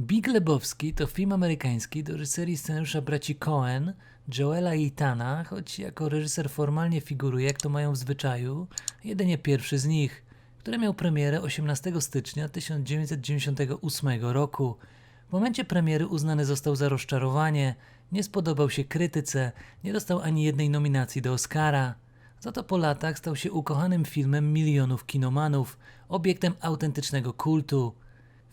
Big Lebowski to film amerykański do reżyserii scenariusza braci Cohen, Joela i Ethana, choć jako reżyser formalnie figuruje, jak to mają w zwyczaju, jedynie pierwszy z nich, który miał premierę 18 stycznia 1998 roku. W momencie premiery uznany został za rozczarowanie, nie spodobał się krytyce, nie dostał ani jednej nominacji do Oscara. Za to po latach stał się ukochanym filmem milionów kinomanów, obiektem autentycznego kultu.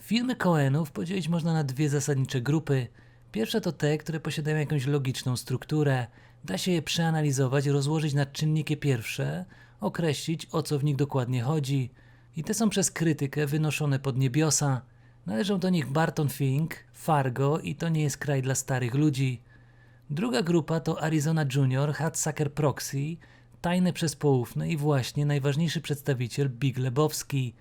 Filmy Coenów podzielić można na dwie zasadnicze grupy. Pierwsza to te, które posiadają jakąś logiczną strukturę. Da się je przeanalizować, rozłożyć na czynniki pierwsze, określić o co w nich dokładnie chodzi. I te są przez krytykę wynoszone pod niebiosa. Należą do nich Barton Fink, Fargo i To nie jest kraj dla starych ludzi. Druga grupa to Arizona Junior, Hatsucker Proxy, Tajne przez poufne i właśnie najważniejszy przedstawiciel Big Lebowski.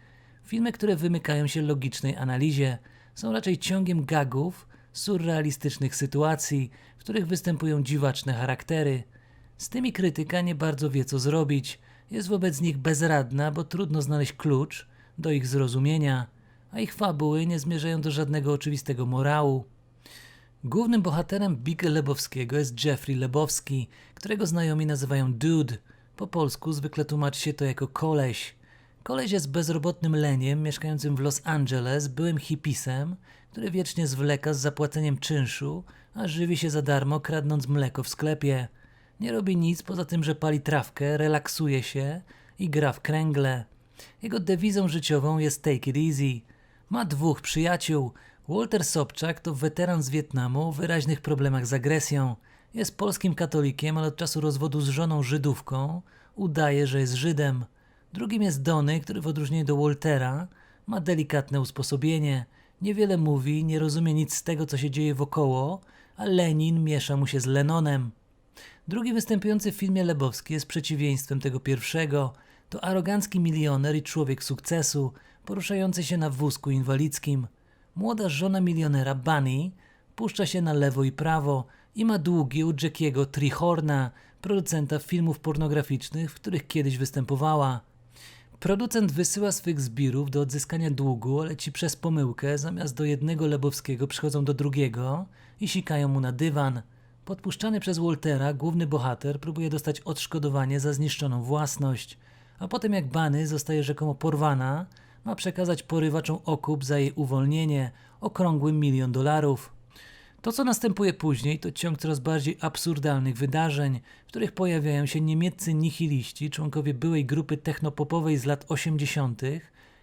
Filmy, które wymykają się logicznej analizie, są raczej ciągiem gagów, surrealistycznych sytuacji, w których występują dziwaczne charaktery. Z tymi krytyka nie bardzo wie co zrobić, jest wobec nich bezradna, bo trudno znaleźć klucz do ich zrozumienia, a ich fabuły nie zmierzają do żadnego oczywistego morału. Głównym bohaterem Big Lebowskiego jest Jeffrey Lebowski, którego znajomi nazywają Dude. Po polsku zwykle tłumaczy się to jako koleś. Koleś jest bezrobotnym leniem mieszkającym w Los Angeles, byłym hipisem, który wiecznie zwleka z zapłaceniem czynszu, a żywi się za darmo kradnąc mleko w sklepie. Nie robi nic poza tym, że pali trawkę, relaksuje się i gra w kręgle. Jego dewizą życiową jest take it easy. Ma dwóch przyjaciół. Walter Sobczak to weteran z Wietnamu o wyraźnych problemach z agresją. Jest polskim katolikiem, ale od czasu rozwodu z żoną Żydówką udaje, że jest Żydem. Drugim jest Dony, który w odróżnieniu do Waltera ma delikatne usposobienie. Niewiele mówi, nie rozumie nic z tego, co się dzieje wokoło, a Lenin miesza mu się z Lenonem. Drugi występujący w filmie Lebowski jest przeciwieństwem tego pierwszego. To arogancki milioner i człowiek sukcesu, poruszający się na wózku inwalidzkim. Młoda żona milionera Bunny puszcza się na lewo i prawo i ma długi u Jackiego Trihorna, producenta filmów pornograficznych, w których kiedyś występowała. Producent wysyła swych zbirów do odzyskania długu, ale ci przez pomyłkę zamiast do jednego Lebowskiego przychodzą do drugiego i sikają mu na dywan. Podpuszczany przez Waltera, główny bohater próbuje dostać odszkodowanie za zniszczoną własność, a potem jak Bany zostaje rzekomo porwana, ma przekazać porywaczom okup za jej uwolnienie, okrągły milion dolarów. To, co następuje później, to ciąg coraz bardziej absurdalnych wydarzeń, w których pojawiają się niemieccy nihiliści, członkowie byłej grupy technopopowej z lat 80.,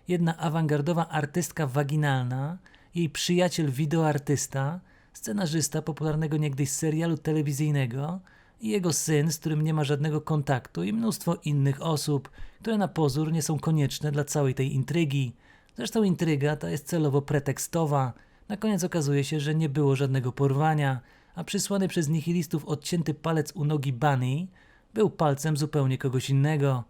jedna awangardowa artystka waginalna, jej przyjaciel wideoartysta, scenarzysta popularnego niegdyś serialu telewizyjnego i jego syn, z którym nie ma żadnego kontaktu i mnóstwo innych osób, które na pozór nie są konieczne dla całej tej intrygi. Zresztą intryga ta jest celowo pretekstowa. Na koniec okazuje się, że nie było żadnego porwania, a przysłany przez nihilistów odcięty palec u nogi Bunny był palcem zupełnie kogoś innego.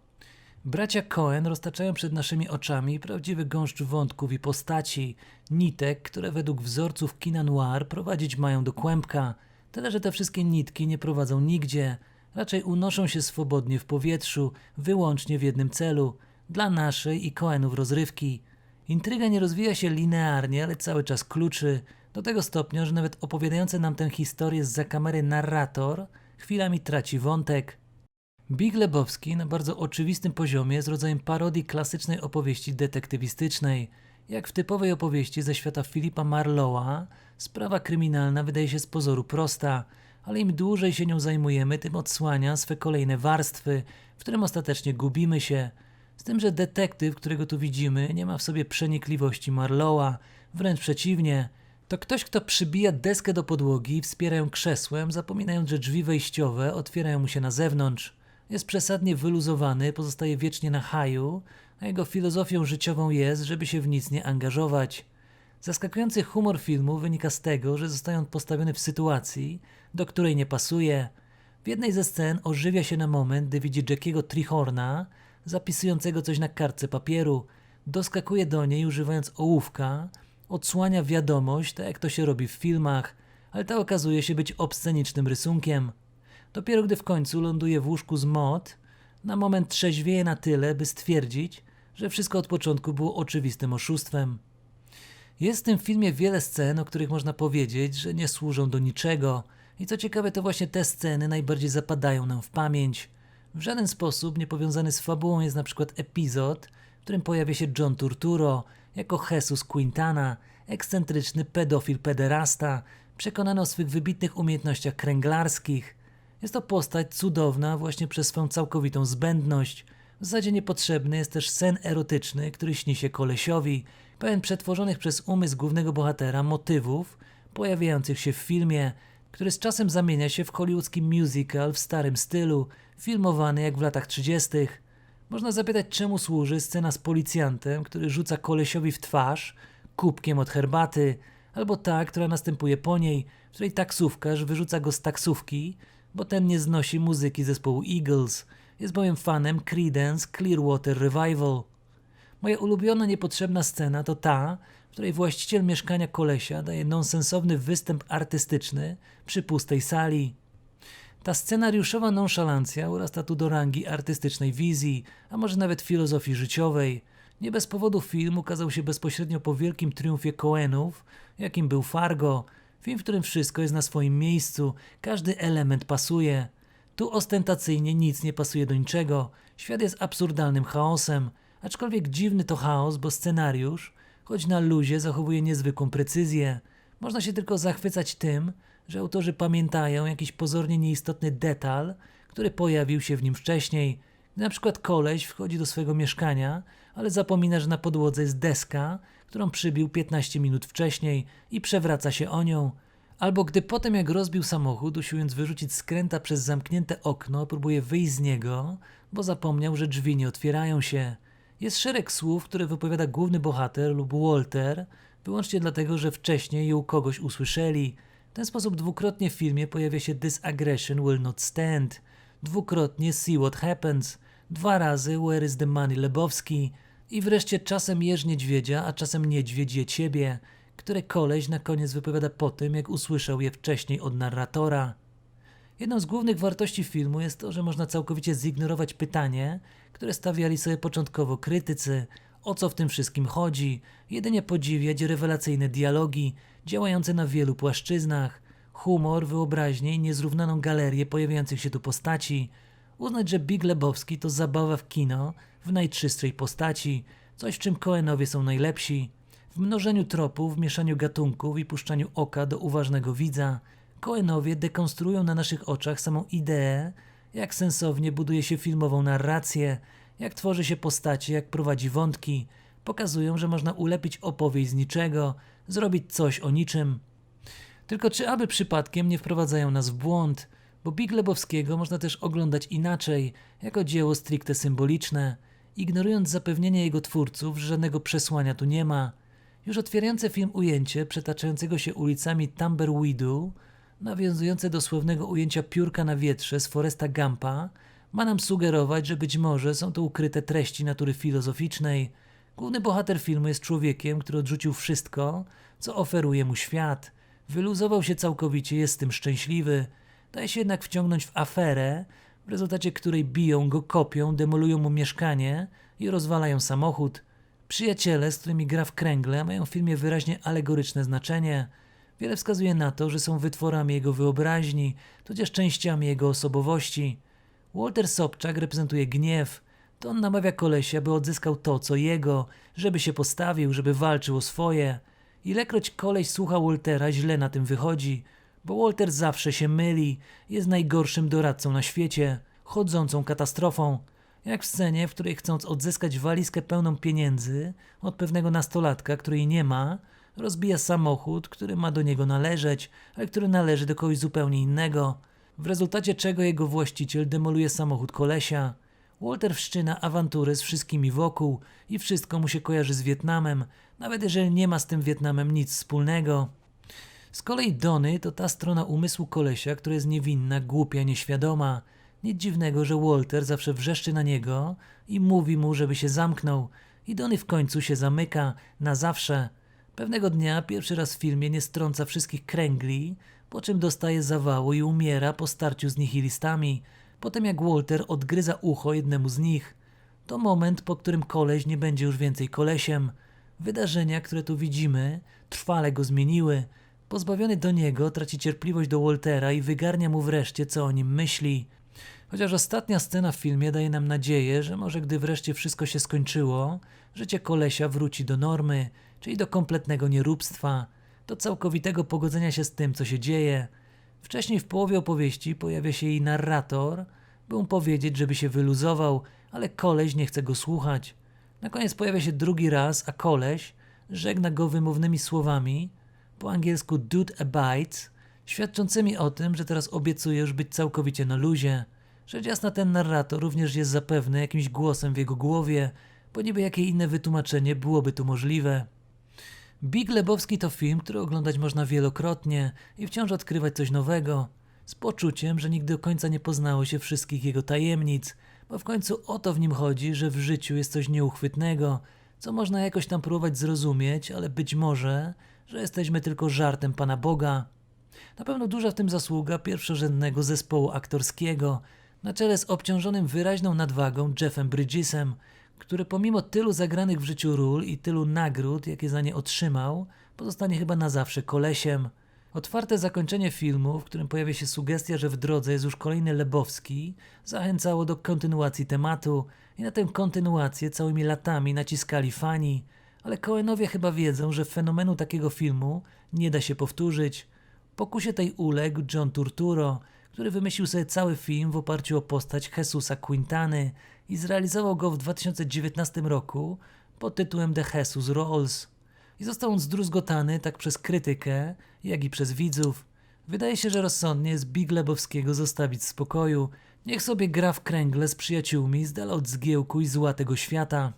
Bracia Cohen roztaczają przed naszymi oczami prawdziwy gąszcz wątków i postaci, nitek, które według wzorców kina noir prowadzić mają do kłębka. Tyle, że te wszystkie nitki nie prowadzą nigdzie, raczej unoszą się swobodnie w powietrzu, wyłącznie w jednym celu dla naszej i Cohenów rozrywki. Intryga nie rozwija się linearnie, ale cały czas kluczy, do tego stopnia, że nawet opowiadający nam tę historię z kamery narrator chwilami traci wątek. Big Lebowski na bardzo oczywistym poziomie jest rodzajem parodii klasycznej opowieści detektywistycznej. Jak w typowej opowieści ze świata Philipa Marlowa, sprawa kryminalna wydaje się z pozoru prosta, ale im dłużej się nią zajmujemy, tym odsłania swe kolejne warstwy, w którym ostatecznie gubimy się. Z tym, że detektyw, którego tu widzimy, nie ma w sobie przenikliwości Marlowa, wręcz przeciwnie. To ktoś, kto przybija deskę do podłogi wspiera ją krzesłem, zapominając, że drzwi wejściowe otwierają mu się na zewnątrz. Jest przesadnie wyluzowany, pozostaje wiecznie na haju, a jego filozofią życiową jest, żeby się w nic nie angażować. Zaskakujący humor filmu wynika z tego, że zostaje on postawiony w sytuacji, do której nie pasuje. W jednej ze scen ożywia się na moment, gdy widzi Jackiego Trihorna, zapisującego coś na kartce papieru. Doskakuje do niej używając ołówka, odsłania wiadomość, tak jak to się robi w filmach, ale ta okazuje się być obscenicznym rysunkiem. Dopiero gdy w końcu ląduje w łóżku z Mod, na moment trzeźwieje na tyle, by stwierdzić, że wszystko od początku było oczywistym oszustwem. Jest w tym filmie wiele scen, o których można powiedzieć, że nie służą do niczego. I co ciekawe, to właśnie te sceny najbardziej zapadają nam w pamięć. W żaden sposób nie powiązany z fabułą jest na przykład epizod, w którym pojawia się John Turturro jako Jesus Quintana, ekscentryczny pedofil pederasta, przekonany o swych wybitnych umiejętnościach kręglarskich. Jest to postać cudowna właśnie przez swą całkowitą zbędność. W zasadzie niepotrzebny jest też sen erotyczny, który śni się kolesiowi, pełen przetworzonych przez umysł głównego bohatera motywów pojawiających się w filmie, który z czasem zamienia się w hollywoodzki musical w starym stylu, filmowany jak w latach 30. Można zapytać, czemu służy scena z policjantem, który rzuca kolesiowi w twarz kubkiem od herbaty, albo ta, która następuje po niej, w której taksówkarz wyrzuca go z taksówki, bo ten nie znosi muzyki zespołu Eagles. Jest bowiem fanem Creedence Clearwater Revival. Moja ulubiona niepotrzebna scena to ta, której właściciel mieszkania kolesia daje nonsensowny występ artystyczny przy pustej sali. Ta scenariuszowa nonszalancja urasta tu do rangi artystycznej wizji, a może nawet filozofii życiowej. Nie bez powodu film ukazał się bezpośrednio po wielkim triumfie Coenów, jakim był Fargo. Film, w którym wszystko jest na swoim miejscu, każdy element pasuje. Tu ostentacyjnie nic nie pasuje do niczego. Świat jest absurdalnym chaosem, aczkolwiek dziwny to chaos, bo scenariusz, choć na luzie, zachowuje niezwykłą precyzję. Można się tylko zachwycać tym, że autorzy pamiętają jakiś pozornie nieistotny detal, który pojawił się w nim wcześniej. Na przykład koleś wchodzi do swojego mieszkania, ale zapomina, że na podłodze jest deska, którą przybił 15 minut wcześniej i przewraca się o nią. Albo gdy potem jak rozbił samochód, usiłując wyrzucić skręta przez zamknięte okno, próbuje wyjść z niego, bo zapomniał, że drzwi nie otwierają się. Jest szereg słów, które wypowiada główny bohater lub Walter, wyłącznie dlatego, że wcześniej u kogoś usłyszeli. W ten sposób dwukrotnie w filmie pojawia się This aggression will not stand, dwukrotnie See what happens, dwa razy Where is the money Lebowski i wreszcie czasem jeż niedźwiedzia, a czasem niedźwiedź je ciebie, które koleś na koniec wypowiada po tym, jak usłyszał je wcześniej od narratora. Jedną z głównych wartości filmu jest to, że można całkowicie zignorować pytanie, które stawiali sobie początkowo krytycy, o co w tym wszystkim chodzi, jedynie podziwiać rewelacyjne dialogi, działające na wielu płaszczyznach, humor, wyobraźnię i niezrównaną galerię pojawiających się tu postaci, uznać, że Big Lebowski to zabawa w kino w najczystszej postaci, coś w czym Coenowie są najlepsi, w mnożeniu tropów, w mieszaniu gatunków i puszczaniu oka do uważnego widza. Coenowie dekonstruują na naszych oczach samą ideę, jak sensownie buduje się filmową narrację, jak tworzy się postacie, jak prowadzi wątki. Pokazują, że można ulepić opowieść z niczego, zrobić coś o niczym. Tylko czy aby przypadkiem nie wprowadzają nas w błąd, bo Big Lebowskiego można też oglądać inaczej, jako dzieło stricte symboliczne, ignorując zapewnienie jego twórców, że żadnego przesłania tu nie ma. Już otwierające film ujęcie przetaczającego się ulicami Tumbleweedu, nawiązujące do słownego ujęcia piórka na wietrze z Foresta Gampa, ma nam sugerować, że być może są to ukryte treści natury filozoficznej. Główny bohater filmu jest człowiekiem, który odrzucił wszystko, co oferuje mu świat. Wyluzował się całkowicie, jest z tym szczęśliwy. Daje się jednak wciągnąć w aferę, w rezultacie której biją go, kopią, demolują mu mieszkanie i rozwalają samochód. Przyjaciele, z którymi gra w kręgle, mają w filmie wyraźnie alegoryczne znaczenie. Wiele wskazuje na to, że są wytworami jego wyobraźni, tudzież częściami jego osobowości. Walter Sobczak reprezentuje gniew. To on namawia kolesia, by odzyskał to, co jego, żeby się postawił, żeby walczył o swoje. Ilekroć koleś słucha Waltera, źle na tym wychodzi, bo Walter zawsze się myli, jest najgorszym doradcą na świecie, chodzącą katastrofą. Jak w scenie, w której chcąc odzyskać walizkę pełną pieniędzy od pewnego nastolatka, której nie ma, rozbija samochód, który ma do niego należeć, ale który należy do kogoś zupełnie innego, w rezultacie czego jego właściciel demoluje samochód kolesia. Walter wszczyna awanturę z wszystkimi wokół i wszystko mu się kojarzy z Wietnamem, nawet jeżeli nie ma z tym Wietnamem nic wspólnego. Z kolei Dony to ta strona umysłu kolesia, która jest niewinna, głupia, nieświadoma. Nic dziwnego, że Walter zawsze wrzeszczy na niego i mówi mu, żeby się zamknął. I Donny w końcu się zamyka, na zawsze. Pewnego dnia, pierwszy raz w filmie, nie strąca wszystkich kręgli, po czym dostaje zawału i umiera po starciu z nihilistami. Potem jak Walter odgryza ucho jednemu z nich. To moment, po którym koleś nie będzie już więcej kolesiem. Wydarzenia, które tu widzimy, trwale go zmieniły. Pozbawiony do niego traci cierpliwość do Waltera i wygarnia mu wreszcie, co o nim myśli. Chociaż ostatnia scena w filmie daje nam nadzieję, że może gdy wreszcie wszystko się skończyło, życie kolesia wróci do normy, czyli do kompletnego nieróbstwa, do całkowitego pogodzenia się z tym, co się dzieje. Wcześniej w połowie opowieści pojawia się jej narrator, by mu powiedzieć, żeby się wyluzował, ale koleś nie chce go słuchać. Na koniec pojawia się drugi raz, a koleś żegna go wymownymi słowami, po angielsku dude abides, świadczącymi o tym, że teraz obiecuje już być całkowicie na luzie. Rzecz jasna ten narrator również jest zapewne jakimś głosem w jego głowie, bo niby jakie inne wytłumaczenie byłoby tu możliwe. Big Lebowski to film, który oglądać można wielokrotnie i wciąż odkrywać coś nowego, z poczuciem, że nigdy do końca nie poznało się wszystkich jego tajemnic, bo w końcu o to w nim chodzi, że w życiu jest coś nieuchwytnego, co można jakoś tam próbować zrozumieć, ale być może, że jesteśmy tylko żartem Pana Boga. Na pewno duża w tym zasługa pierwszorzędnego zespołu aktorskiego, na czele z obciążonym wyraźną nadwagą Jeffem Bridgesem, który pomimo tylu zagranych w życiu ról i tylu nagród, jakie za nie otrzymał, pozostanie chyba na zawsze kolesiem. Otwarte zakończenie filmu, w którym pojawia się sugestia, że w drodze jest już kolejny Lebowski, zachęcało do kontynuacji tematu i na tę kontynuację całymi latami naciskali fani, ale Coenowie chyba wiedzą, że fenomenu takiego filmu nie da się powtórzyć. Pokusie tej uległ John Turturro, który wymyślił sobie cały film w oparciu o postać Jesusa Quintany i zrealizował go w 2019 roku pod tytułem The Jesus Rolls. I został on zdruzgotany tak przez krytykę, jak i przez widzów. Wydaje się, że rozsądnie jest Big Lebowskiego zostawić w spokoju. Niech sobie gra w kręgle z przyjaciółmi z dala od zgiełku i zła tego świata.